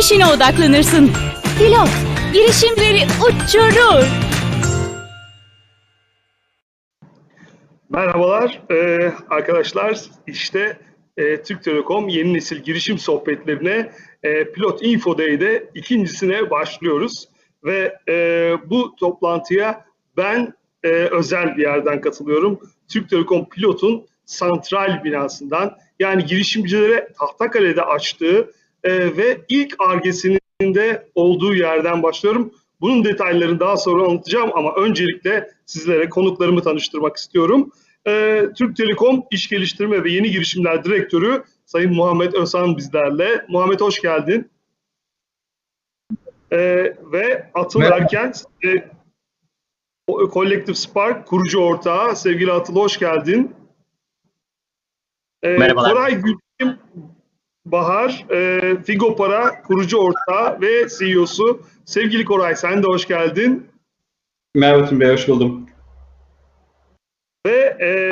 işine odaklanırsın. Pilot, girişimleri uçurur. Merhabalar Ee, arkadaşlar. İşte e, Türk Telekom yeni nesil girişim sohbetlerine e, Pilot Info Day'de ikincisine başlıyoruz. Ve e, bu toplantıya ben e, özel bir yerden katılıyorum. Türk Telekom Pilot'un santral binasından yani girişimcilere Tahtakale'de açtığı e, ve ilk argesinin de olduğu yerden başlıyorum. Bunun detaylarını daha sonra anlatacağım ama öncelikle sizlere konuklarımı tanıştırmak istiyorum. Ee, Türk Telekom İş Geliştirme ve Yeni Girişimler Direktörü Sayın Muhammed Özhan bizlerle. Muhammed hoş geldin. Ee, ve Atıl Merhaba. Erkent, e, Collective Spark kurucu ortağı. Sevgili Atıl hoş geldin. Ee, Merhabalar. Koray Gülçin Bahar, e, Figo Para kurucu ortağı ve CEO'su. Sevgili Koray sen de hoş geldin. Merhaba Bey, hoş buldum. Ve e,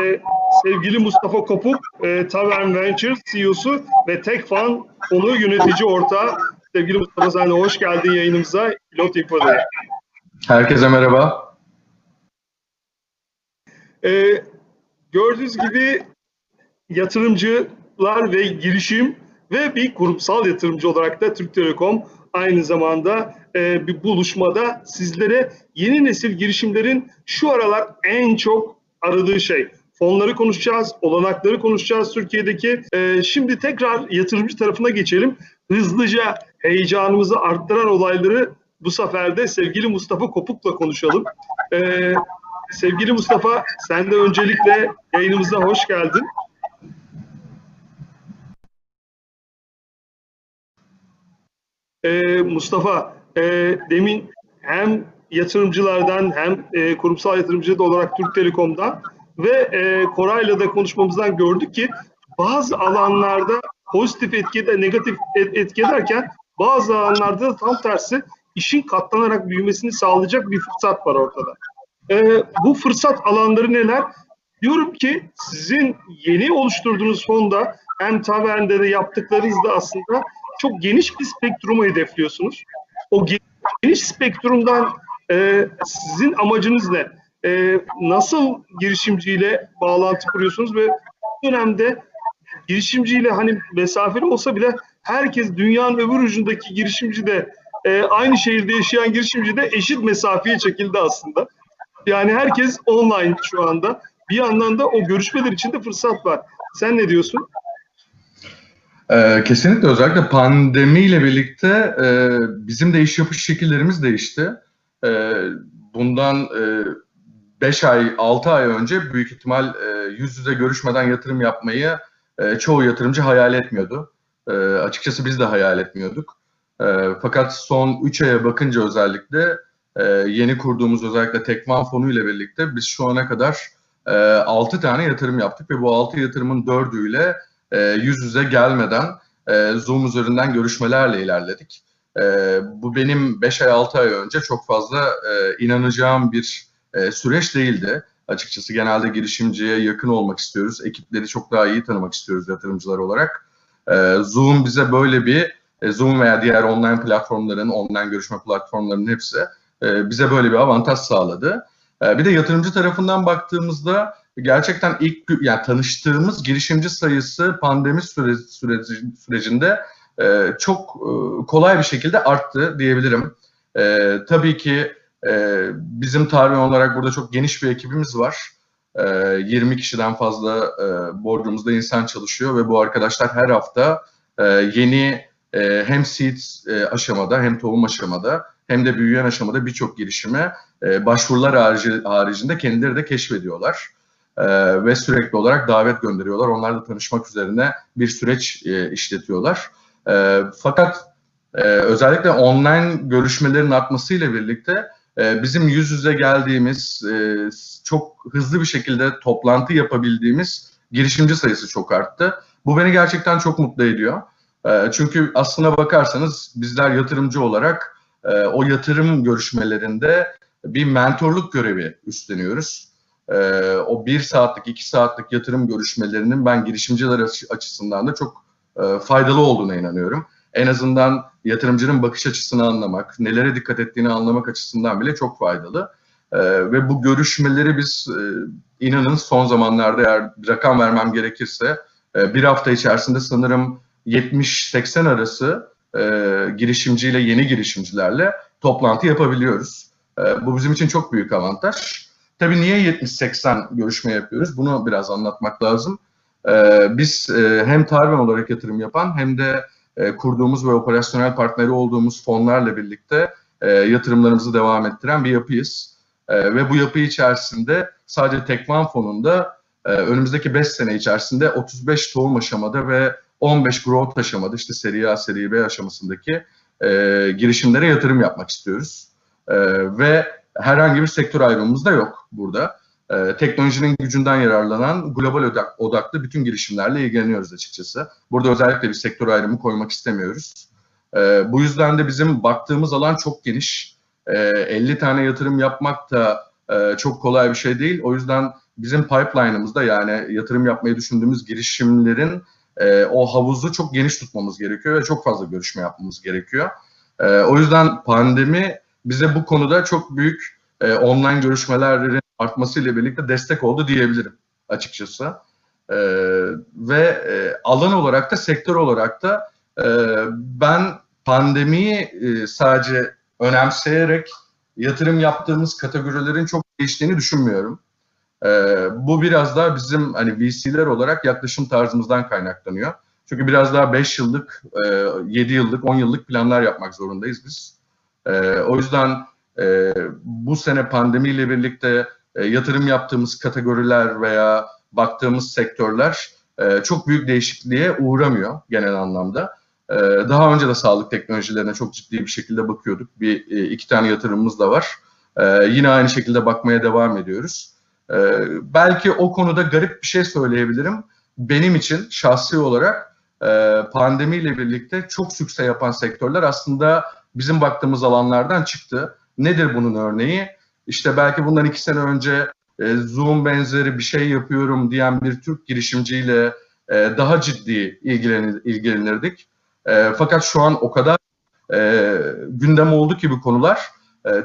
sevgili Mustafa Kopuk, e, Tavern Ventures CEO'su ve Tekfan konu yönetici ortağı. Sevgili Mustafa sen de hoş geldin yayınımıza. Pilot İnfo'da. Herkese merhaba. E, gördüğünüz gibi yatırımcılar ve girişim ve bir kurumsal yatırımcı olarak da Türk Telekom aynı zamanda e, bir buluşmada sizlere yeni nesil girişimlerin şu aralar en çok aradığı şey. Fonları konuşacağız, olanakları konuşacağız Türkiye'deki. E, şimdi tekrar yatırımcı tarafına geçelim. Hızlıca heyecanımızı arttıran olayları bu sefer de sevgili Mustafa Kopuk'la konuşalım. E, sevgili Mustafa, sen de öncelikle yayınımıza hoş geldin. Ee, Mustafa, e, demin hem yatırımcılardan hem e, kurumsal yatırımcı da olarak Türk Telekom'dan ve e, Koray'la da konuşmamızdan gördük ki bazı alanlarda pozitif etki de negatif et- etki ederken bazı alanlarda da tam tersi işin katlanarak büyümesini sağlayacak bir fırsat var ortada. Ee, bu fırsat alanları neler? Diyorum ki sizin yeni oluşturduğunuz fonda hem Tavern'de de yaptıklarınızda aslında çok geniş bir spektrumu hedefliyorsunuz. O ge- geniş spektrumdan e, sizin amacınız ne? E, nasıl girişimciyle bağlantı kuruyorsunuz ve bu dönemde girişimciyle hani mesafeli olsa bile herkes dünyanın öbür ucundaki girişimci de e, aynı şehirde yaşayan girişimci de eşit mesafeye çekildi aslında. Yani herkes online şu anda. Bir yandan da o görüşmeler için de fırsat var. Sen ne diyorsun? Ee, kesinlikle özellikle pandemiyle birlikte e, bizim de iş yapış şekillerimiz değişti. E, bundan 5 ay, 6 ay önce büyük ihtimal e, yüz yüze görüşmeden yatırım yapmayı e, çoğu yatırımcı hayal etmiyordu. E, açıkçası biz de hayal etmiyorduk. E, fakat son 3 aya bakınca özellikle e, yeni kurduğumuz özellikle Tekman fonu ile birlikte biz şu ana kadar e, 6 tane yatırım yaptık ve bu 6 yatırımın 4'üyle e, yüz yüze gelmeden e, Zoom üzerinden görüşmelerle ilerledik. E, bu benim 5 ay 6 ay önce çok fazla e, inanacağım bir e, süreç değildi. Açıkçası genelde girişimciye yakın olmak istiyoruz. Ekipleri çok daha iyi tanımak istiyoruz yatırımcılar olarak. E, Zoom bize böyle bir, e, Zoom veya diğer online platformların, online görüşme platformlarının hepsi e, bize böyle bir avantaj sağladı. E, bir de yatırımcı tarafından baktığımızda gerçekten ilk yani tanıştığımız girişimci sayısı pandemi süre, süreci, sürecinde e, çok e, kolay bir şekilde arttı diyebilirim. E, tabii ki e, bizim tarih olarak burada çok geniş bir ekibimiz var. E, 20 kişiden fazla e, boardroom'umuzda insan çalışıyor ve bu arkadaşlar her hafta e, yeni e, hem seed e, aşamada hem tohum aşamada hem de büyüyen aşamada birçok girişime e, başvurular harici, haricinde kendileri de keşfediyorlar. Ee, ve sürekli olarak davet gönderiyorlar. Onlarla tanışmak üzerine bir süreç e, işletiyorlar. Ee, fakat e, özellikle online görüşmelerin artmasıyla birlikte e, bizim yüz yüze geldiğimiz, çok hızlı bir şekilde toplantı yapabildiğimiz girişimci sayısı çok arttı. Bu beni gerçekten çok mutlu ediyor. E, çünkü aslına bakarsanız bizler yatırımcı olarak o yatırım görüşmelerinde bir mentorluk görevi üstleniyoruz. Ee, o bir saatlik, iki saatlik yatırım görüşmelerinin ben girişimciler açı- açısından da çok e, faydalı olduğuna inanıyorum. en azından yatırımcının bakış açısını anlamak, nelere dikkat ettiğini anlamak açısından bile çok faydalı. Ee, ve bu görüşmeleri biz e, inanın son zamanlarda eğer rakam vermem gerekirse e, bir hafta içerisinde sanırım 70-80 arası e, girişimciyle yeni girişimcilerle toplantı yapabiliyoruz. E, bu bizim için çok büyük avantaj. Tabii niye 70-80 görüşme yapıyoruz? Bunu biraz anlatmak lazım. E, biz e, hem Tarven olarak yatırım yapan hem de e, kurduğumuz ve operasyonel partneri olduğumuz fonlarla birlikte e, yatırımlarımızı devam ettiren bir yapıyız. Ve bu yapı içerisinde sadece Tekvan fonunda önümüzdeki 5 sene içerisinde 35 tohum aşamada ve 15 growth aşamada işte seri A, seri B aşamasındaki girişimlere yatırım yapmak istiyoruz. Ve herhangi bir sektör ayrımımız da yok burada. E, teknolojinin gücünden yararlanan global odak, odaklı bütün girişimlerle ilgileniyoruz açıkçası. Burada özellikle bir sektör ayrımı koymak istemiyoruz. E, bu yüzden de bizim baktığımız alan çok geniş. E, 50 tane yatırım yapmak da e, çok kolay bir şey değil. O yüzden bizim pipeline'ımızda yani yatırım yapmayı düşündüğümüz girişimlerin e, o havuzu çok geniş tutmamız gerekiyor ve çok fazla görüşme yapmamız gerekiyor. E, o yüzden pandemi bize bu konuda çok büyük e, online görüşmelerin artmasıyla birlikte destek oldu diyebilirim açıkçası. E, ve e, alan olarak da sektör olarak da e, ben pandemiyi e, sadece önemseyerek yatırım yaptığımız kategorilerin çok değiştiğini düşünmüyorum. Ee, bu biraz daha bizim hani VC'ler olarak yaklaşım tarzımızdan kaynaklanıyor. Çünkü biraz daha 5 yıllık, e, 7 yıllık, 10 yıllık planlar yapmak zorundayız biz. E, o yüzden e, bu sene pandemiyle birlikte e, yatırım yaptığımız kategoriler veya baktığımız sektörler e, çok büyük değişikliğe uğramıyor genel anlamda. E, daha önce de sağlık teknolojilerine çok ciddi bir şekilde bakıyorduk. Bir e, iki tane yatırımımız da var. E, yine aynı şekilde bakmaya devam ediyoruz. Ee, belki o konuda garip bir şey söyleyebilirim. Benim için şahsi olarak e, pandemiyle birlikte çok sükse yapan sektörler aslında bizim baktığımız alanlardan çıktı. Nedir bunun örneği? İşte belki bundan iki sene önce e, Zoom benzeri bir şey yapıyorum diyen bir Türk girişimciyle e, daha ciddi ilgilenir, ilgilenirdik. E, fakat şu an o kadar gündem oldu ki bu konular.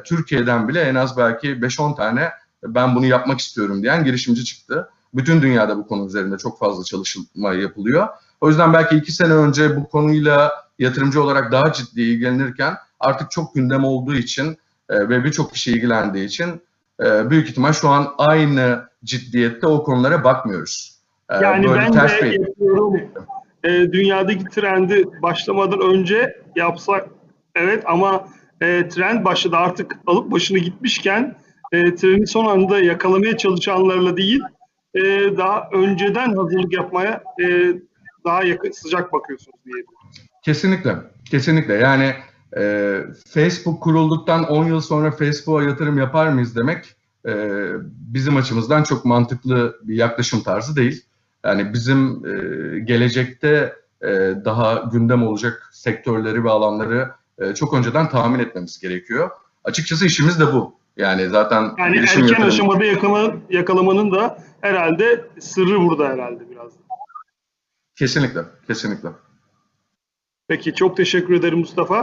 Türkiye'den bile en az belki 5-10 tane ben bunu yapmak istiyorum diyen girişimci çıktı. Bütün dünyada bu konu üzerinde çok fazla çalışma yapılıyor. O yüzden belki iki sene önce bu konuyla yatırımcı olarak daha ciddi ilgilenirken artık çok gündem olduğu için e, ve birçok kişi ilgilendiği için e, büyük ihtimal şu an aynı ciddiyette o konulara bakmıyoruz. E, Yani böyle ben ters de bir-. E, dünyadaki trendi başlamadan önce yapsak evet ama e, trend başladı artık alıp başını gitmişken e, trendi son anda yakalamaya çalışanlarla değil e, daha önceden hazırlık yapmaya e, daha yakın, sıcak bakıyorsunuz diye. Kesinlikle, kesinlikle. Yani e, Facebook kurulduktan 10 yıl sonra Facebook'a yatırım yapar mıyız demek e, bizim açımızdan çok mantıklı bir yaklaşım tarzı değil. Yani bizim e, gelecekte e, daha gündem olacak sektörleri ve alanları e, çok önceden tahmin etmemiz gerekiyor. Açıkçası işimiz de bu. Yani zaten Yani erken yatırım- aşamada yakala, yakalamanın da herhalde sırrı burada herhalde biraz. Kesinlikle, kesinlikle. Peki çok teşekkür ederim Mustafa.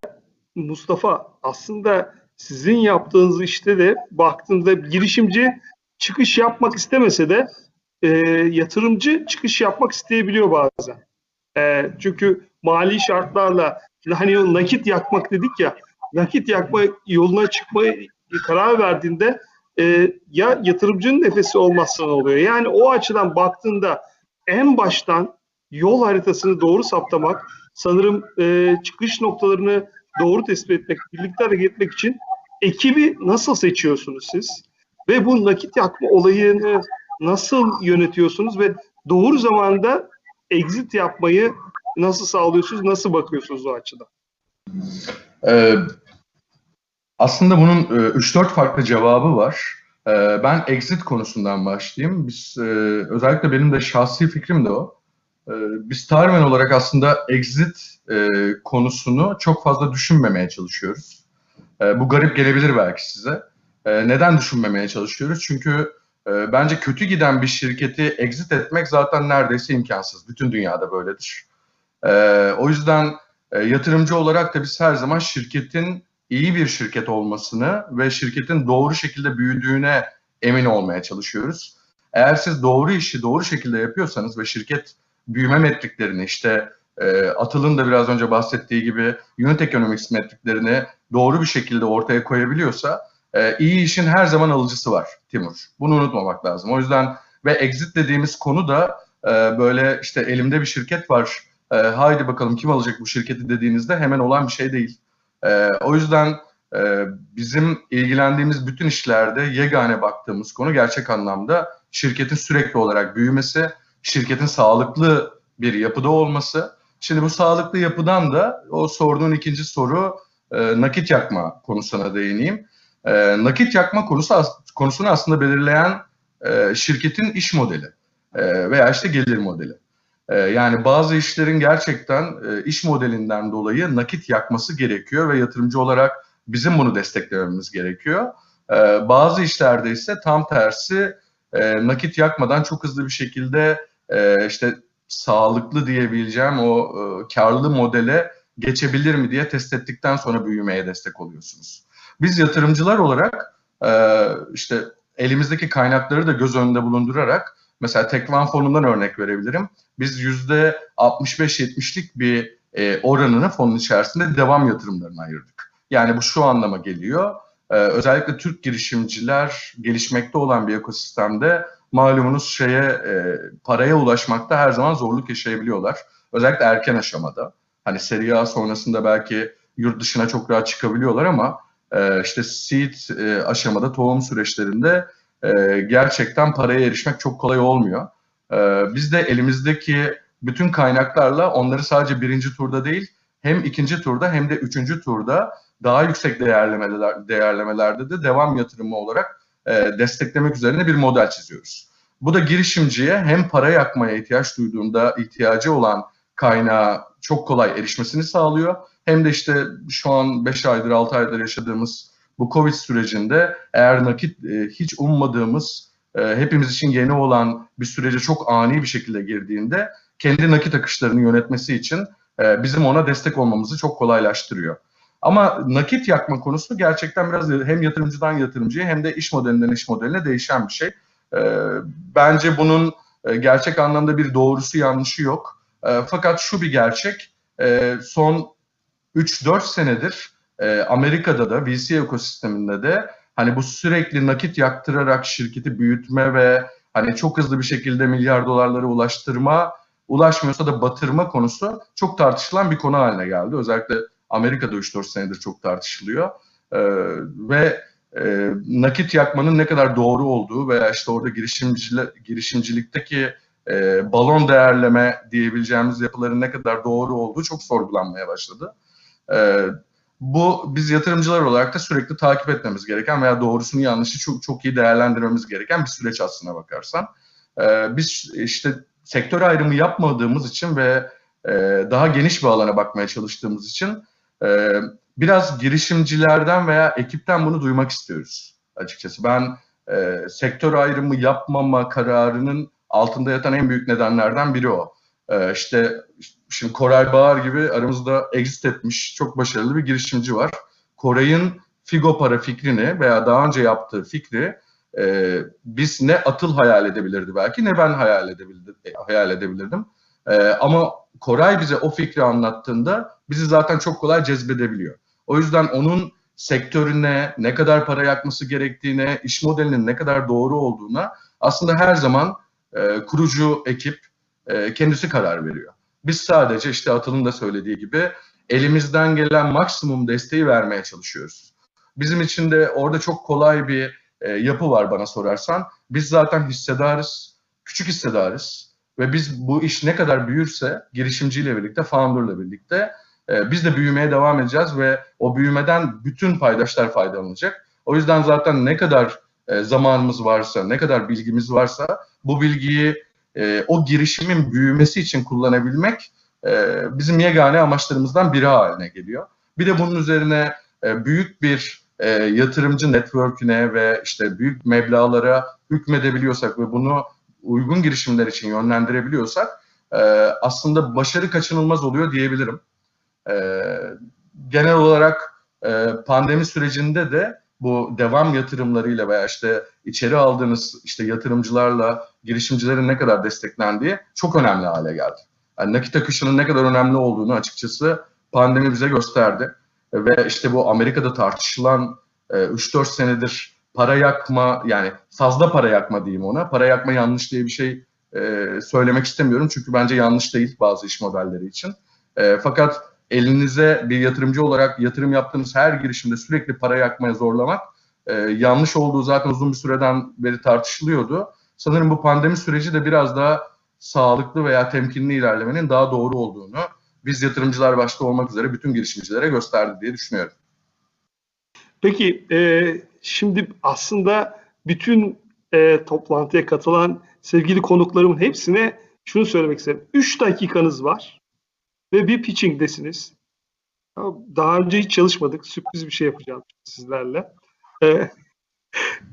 Mustafa aslında sizin yaptığınız işte de baktığınızda girişimci çıkış yapmak istemese de e, yatırımcı çıkış yapmak isteyebiliyor bazen. E, çünkü mali şartlarla hani nakit yakmak dedik ya nakit yakma yoluna çıkmaya karar verdiğinde e, ya yatırımcının nefesi olmazsa ne oluyor? Yani o açıdan baktığında en baştan yol haritasını doğru saptamak sanırım e, çıkış noktalarını doğru tespit etmek, birlikte hareket etmek için ekibi nasıl seçiyorsunuz siz? Ve bu nakit yakma olayını nasıl yönetiyorsunuz ve doğru zamanda exit yapmayı nasıl sağlıyorsunuz, nasıl bakıyorsunuz o açıdan? Ee, aslında bunun e, 3-4 farklı cevabı var. Ee, ben exit konusundan başlayayım. Biz e, özellikle benim de şahsi fikrim de o. Ee, biz Tarmen olarak aslında exit e, konusunu çok fazla düşünmemeye çalışıyoruz. Ee, bu garip gelebilir belki size. Ee, neden düşünmemeye çalışıyoruz? Çünkü e, bence kötü giden bir şirketi exit etmek zaten neredeyse imkansız. Bütün dünyada böyledir. O yüzden E, yatırımcı olarak da biz her zaman şirketin iyi bir şirket olmasını ve şirketin doğru şekilde büyüdüğüne emin olmaya çalışıyoruz. Eğer siz doğru işi doğru şekilde yapıyorsanız ve şirket büyüme metriklerini işte e, Atıl'ın da biraz önce bahsettiği gibi unit economics metriklerini doğru bir şekilde ortaya koyabiliyorsa e, iyi işin her zaman alıcısı var Timur. Bunu unutmamak lazım. O yüzden ve exit dediğimiz konu da e, böyle işte elimde bir şirket var e, haydi bakalım kim alacak bu şirketi dediğinizde hemen olan bir şey değil. E, o yüzden e, bizim ilgilendiğimiz bütün işlerde yegane baktığımız konu gerçek anlamda şirketin sürekli olarak büyümesi, şirketin sağlıklı bir yapıda olması. Şimdi bu sağlıklı yapıdan da o sorduğun ikinci soru e, nakit yakma konusuna değineyim. E, nakit yakma konusu konusunu aslında belirleyen e, şirketin iş modeli e, veya işte gelir modeli. E, yani bazı işlerin gerçekten e, iş modelinden dolayı nakit yakması gerekiyor ve yatırımcı olarak bizim bunu desteklememiz gerekiyor. E, bazı işlerde ise tam tersi e, nakit yakmadan çok hızlı bir şekilde e, işte sağlıklı diyebileceğim o e, karlı modele geçebilir mi diye test ettikten sonra büyümeye destek oluyorsunuz. Biz yatırımcılar olarak e, işte elimizdeki kaynakları da göz önünde bulundurarak mesela Tekvan fonundan örnek verebilirim. Biz yüzde 65-70'lik bir e, oranını fonun içerisinde devam yatırımlarına ayırdık. Yani bu şu anlama geliyor. Özellikle Türk girişimciler gelişmekte olan bir ekosistemde malumunuz şeye e, paraya ulaşmakta her zaman zorluk yaşayabiliyorlar. Özellikle erken aşamada. Hani seri A sonrasında belki yurt dışına çok rahat çıkabiliyorlar ama e, işte seed e, aşamada tohum süreçlerinde e, gerçekten paraya erişmek çok kolay olmuyor. E, biz de elimizdeki bütün kaynaklarla onları sadece birinci turda değil hem ikinci turda hem de üçüncü turda daha yüksek değerlemeler, değerlemelerde de devam yatırımı olarak e, desteklemek üzerine bir model çiziyoruz. Bu da girişimciye hem para yakmaya ihtiyaç duyduğunda ihtiyacı olan kaynağa çok kolay erişmesini sağlıyor. Hem de işte şu an 5 aydır 6 aydır yaşadığımız bu Covid sürecinde eğer nakit e, hiç ummadığımız e, hepimiz için yeni olan bir sürece çok ani bir şekilde girdiğinde kendi nakit akışlarını yönetmesi için bizim ona destek olmamızı çok kolaylaştırıyor. Ama nakit yakma konusu gerçekten biraz hem yatırımcıdan yatırımcıya hem de iş modelinden iş modeline değişen bir şey. Ee, bence bunun e, gerçek anlamda bir doğrusu yanlışı yok. E, fakat şu bir gerçek, e, son 3-4 senedir e, Amerika'da da VC ekosisteminde de hani bu sürekli nakit yaktırarak şirketi büyütme ve hani çok hızlı bir şekilde milyar dolarlara ulaştırma, ulaşmıyorsa da batırma konusu çok tartışılan bir konu haline geldi. Özellikle Amerika'da 3-4 senedir çok tartışılıyor. Ee, ve e, nakit yakmanın ne kadar doğru olduğu veya işte orada girişimcilik, girişimcilikteki e, balon değerleme diyebileceğimiz yapıların ne kadar doğru olduğu çok sorgulanmaya başladı. E, bu biz yatırımcılar olarak da sürekli takip etmemiz gereken veya doğrusunu yanlışı çok çok iyi değerlendirmemiz gereken bir süreç aslına bakarsan. E, biz işte sektör ayrımı yapmadığımız için ve e, daha geniş bir alana bakmaya çalıştığımız için ee, biraz girişimcilerden veya ekipten bunu duymak istiyoruz açıkçası. Ben e, sektör ayrımı yapmama kararının altında yatan en büyük nedenlerden biri o. E, işte şimdi Koray Bağır gibi aramızda exit etmiş çok başarılı bir girişimci var. Koray'ın Figo para fikrini veya daha önce yaptığı fikri e, biz ne Atıl hayal edebilirdi belki ne ben hayal. Hayal edebilirdim. E, ama Koray bize o fikri anlattığında bizi zaten çok kolay cezbedebiliyor. O yüzden onun sektörüne ne kadar para yakması gerektiğine, iş modelinin ne kadar doğru olduğuna aslında her zaman e, kurucu ekip e, kendisi karar veriyor. Biz sadece işte Atıl'ın da söylediği gibi elimizden gelen maksimum desteği vermeye çalışıyoruz. Bizim için de orada çok kolay bir e, yapı var bana sorarsan. Biz zaten hissedarız, küçük hissedarız ve biz bu iş ne kadar büyürse girişimciyle birlikte, founder'la birlikte e, biz de büyümeye devam edeceğiz ve o büyümeden bütün paydaşlar faydalanacak. O yüzden zaten ne kadar e, zamanımız varsa, ne kadar bilgimiz varsa bu bilgiyi e, o girişimin büyümesi için kullanabilmek e, bizim yegane amaçlarımızdan biri haline geliyor. Bir de bunun üzerine e, büyük bir e, yatırımcı network'üne ve işte büyük meblağlara hükmedebiliyorsak ve bunu uygun girişimler için yönlendirebiliyorsak e, aslında başarı kaçınılmaz oluyor diyebilirim. E, genel olarak e, pandemi sürecinde de bu devam yatırımlarıyla veya işte içeri aldığınız işte yatırımcılarla girişimcilerin ne kadar desteklendiği çok önemli hale geldi. Yani nakit akışının ne kadar önemli olduğunu açıkçası pandemi bize gösterdi. Ve işte bu Amerika'da tartışılan e, 3-4 senedir para yakma yani fazla para yakma diyeyim ona. Para yakma yanlış diye bir şey e, söylemek istemiyorum. Çünkü bence yanlış değil bazı iş modelleri için. E, fakat elinize bir yatırımcı olarak yatırım yaptığınız her girişimde sürekli para yakmaya zorlamak e, yanlış olduğu zaten uzun bir süreden beri tartışılıyordu. Sanırım bu pandemi süreci de biraz daha sağlıklı veya temkinli ilerlemenin daha doğru olduğunu biz yatırımcılar başta olmak üzere bütün girişimcilere gösterdi diye düşünüyorum. Peki e, şimdi aslında bütün e, toplantıya katılan sevgili konuklarımın hepsine şunu söylemek isterim. 3 dakikanız var ve bir pitching'desiniz. Daha önce hiç çalışmadık. Sürpriz bir şey yapacağım sizlerle.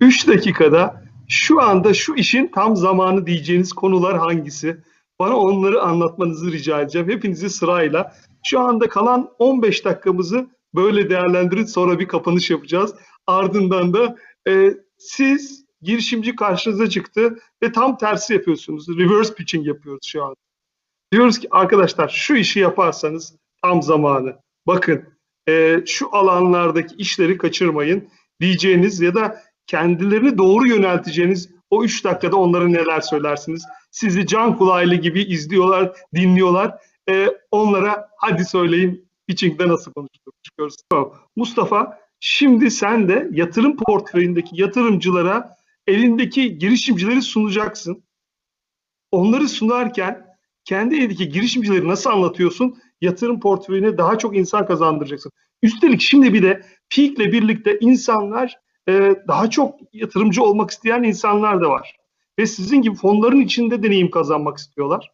3 dakikada şu anda şu işin tam zamanı diyeceğiniz konular hangisi? Bana onları anlatmanızı rica edeceğim. Hepinizi sırayla. Şu anda kalan 15 dakikamızı böyle değerlendirin. Sonra bir kapanış yapacağız. Ardından da e, siz girişimci karşınıza çıktı ve tam tersi yapıyorsunuz. Reverse pitching yapıyoruz şu an. Diyoruz ki arkadaşlar şu işi yaparsanız tam zamanı. Bakın e, şu alanlardaki işleri kaçırmayın diyeceğiniz ya da kendilerini doğru yönelteceğiniz o üç dakikada onlara neler söylersiniz? Sizi can kulağıyla gibi izliyorlar, dinliyorlar. E, onlara hadi söyleyin pitching'de nasıl konuşuyoruz. Tamam. Mustafa şimdi sen de yatırım portföyündeki yatırımcılara elindeki girişimcileri sunacaksın. Onları sunarken kendi elindeki girişimcileri nasıl anlatıyorsun? Yatırım portföyüne daha çok insan kazandıracaksın. Üstelik şimdi bir de Peak'le birlikte insanlar e, daha çok yatırımcı olmak isteyen insanlar da var. Ve sizin gibi fonların içinde deneyim kazanmak istiyorlar.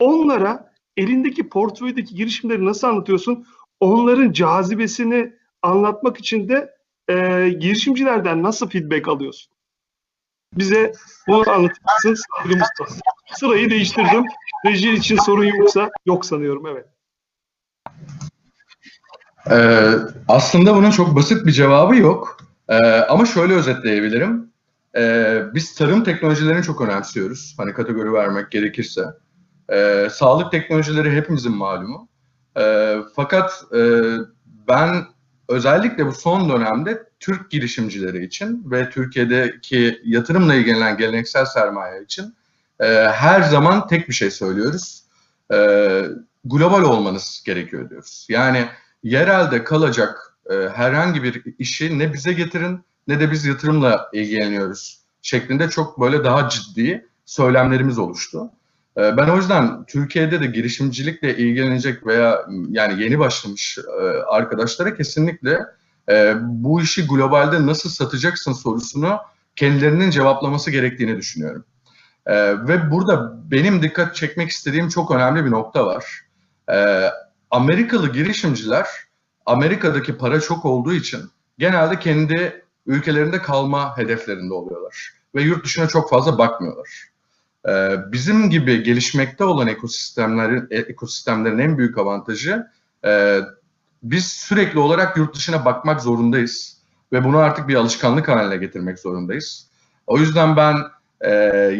Onlara elindeki portföydeki girişimleri nasıl anlatıyorsun? Onların cazibesini anlatmak için de e, girişimcilerden nasıl feedback alıyorsun? Bize bunu anlatır mısın sevgili Mustafa? Sırayı değiştirdim. Reji için sorun yoksa yok sanıyorum evet. Ee, aslında bunun çok basit bir cevabı yok. Ee, ama şöyle özetleyebilirim. Ee, biz tarım teknolojilerini çok önemsiyoruz. Hani kategori vermek gerekirse. Ee, sağlık teknolojileri hepimizin malumu. Ee, fakat e, ben özellikle bu son dönemde Türk girişimcileri için ve Türkiye'deki yatırımla ilgilenen geleneksel sermaye için e, her zaman tek bir şey söylüyoruz. E, global olmanız gerekiyor diyoruz. Yani yerelde kalacak e, herhangi bir işi ne bize getirin ne de biz yatırımla ilgileniyoruz şeklinde çok böyle daha ciddi söylemlerimiz oluştu. E, ben o yüzden Türkiye'de de girişimcilikle ilgilenecek veya yani yeni başlamış e, arkadaşlara kesinlikle e, bu işi globalde nasıl satacaksın sorusunu kendilerinin cevaplaması gerektiğini düşünüyorum. E, ve burada benim dikkat çekmek istediğim çok önemli bir nokta var. Amerikalı girişimciler Amerika'daki para çok olduğu için genelde kendi ülkelerinde kalma hedeflerinde oluyorlar ve yurt dışına çok fazla bakmıyorlar. Ee, bizim gibi gelişmekte olan ekosistemlerin ekosistemlerin en büyük avantajı e, biz sürekli olarak yurt dışına bakmak zorundayız ve bunu artık bir alışkanlık haline getirmek zorundayız. O yüzden ben e,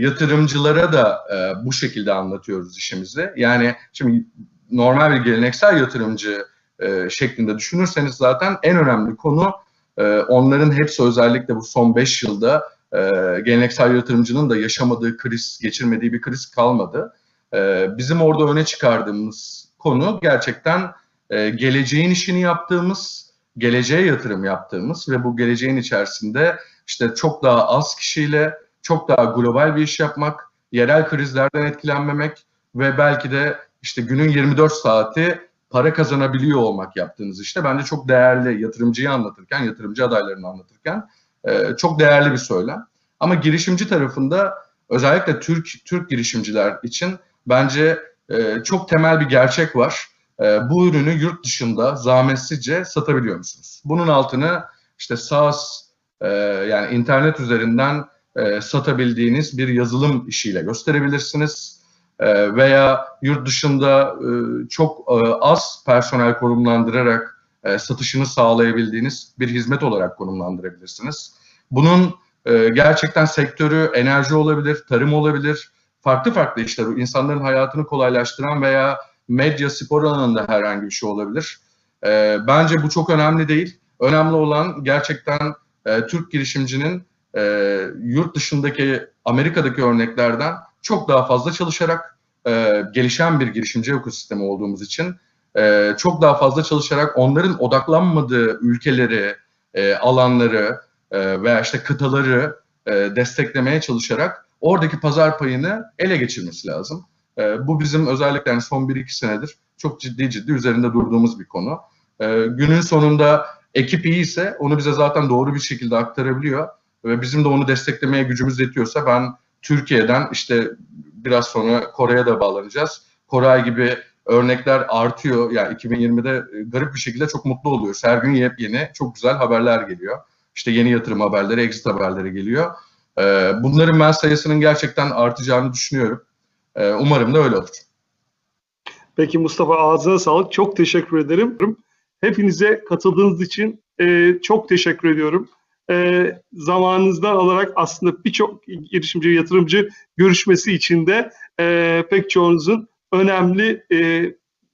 yatırımcılara da e, bu şekilde anlatıyoruz işimizi. Yani şimdi normal bir geleneksel yatırımcı e, şeklinde düşünürseniz zaten en önemli konu e, onların hepsi özellikle bu son 5 yılda e, geleneksel yatırımcının da yaşamadığı kriz, geçirmediği bir kriz kalmadı. E, bizim orada öne çıkardığımız konu gerçekten e, geleceğin işini yaptığımız, geleceğe yatırım yaptığımız ve bu geleceğin içerisinde işte çok daha az kişiyle çok daha global bir iş yapmak, yerel krizlerden etkilenmemek ve belki de işte günün 24 saati para kazanabiliyor olmak yaptığınız işte bence çok değerli yatırımcıyı anlatırken, yatırımcı adaylarını anlatırken e, çok değerli bir söylem. Ama girişimci tarafında özellikle Türk Türk girişimciler için bence e, çok temel bir gerçek var. E, bu ürünü yurt dışında zahmetsizce satabiliyor musunuz? Bunun altını işte SaaS e, yani internet üzerinden e, satabildiğiniz bir yazılım işiyle gösterebilirsiniz. e, veya yurt dışında e, çok e, az personel konumlandırarak e, satışını sağlayabildiğiniz bir hizmet olarak konumlandırabilirsiniz. Bunun e, gerçekten sektörü enerji olabilir, tarım olabilir, farklı farklı işler, insanların hayatını kolaylaştıran veya medya, spor alanında herhangi bir şey olabilir. E, bence bu çok önemli değil. Önemli olan gerçekten Türk girişimcinin yurt dışındaki Amerika'daki örneklerden çok daha fazla çalışarak gelişen bir girişimci ekosistemi olduğumuz için e, çok daha fazla çalışarak onların odaklanmadığı ülkeleri, e, alanları e, veya işte kıtaları e, desteklemeye çalışarak oradaki pazar payını ele geçirmesi lazım. Bu bizim özellikle son 1-2 senedir çok ciddi ciddi üzerinde durduğumuz bir konu. Günün sonunda ekip iyi ise onu bize zaten doğru bir şekilde aktarabiliyor ve bizim de onu desteklemeye gücümüz yetiyorsa ben Türkiye'den işte biraz sonra Kore'ye de bağlanacağız. Koray gibi örnekler artıyor. Yani 2020'de e, garip bir şekilde çok mutlu oluyoruz. Her gün yepyeni çok güzel haberler geliyor. İşte yeni yatırım haberleri, exit haberleri geliyor. Ee, Bunların ben sayısının gerçekten artacağını düşünüyorum. Ee, Umarım da öyle olur. Peki Mustafa ağzına sağlık. Çok teşekkür ederim. Hepinize katıldığınız için e, çok teşekkür ediyorum. E, zamanınızdan alarak aslında birçok girişimci, yatırımcı görüşmesi için de e, pek çoğunuzun önemli e,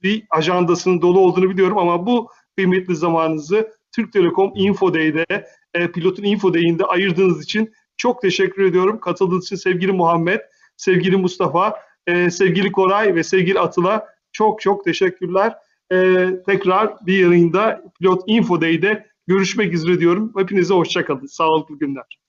bir ajandasının dolu olduğunu biliyorum ama bu kıymetli zamanınızı Türk Telekom Info Day'de, e, Pilot'un Info Day'inde ayırdığınız için çok teşekkür ediyorum. Katıldığınız için sevgili Muhammed, sevgili Mustafa, e, sevgili Koray ve sevgili Atıl'a çok çok teşekkürler. E, tekrar bir yayında Pilot Info Day'de görüşmek üzere diyorum. Hepinize hoşçakalın. Sağlıklı günler.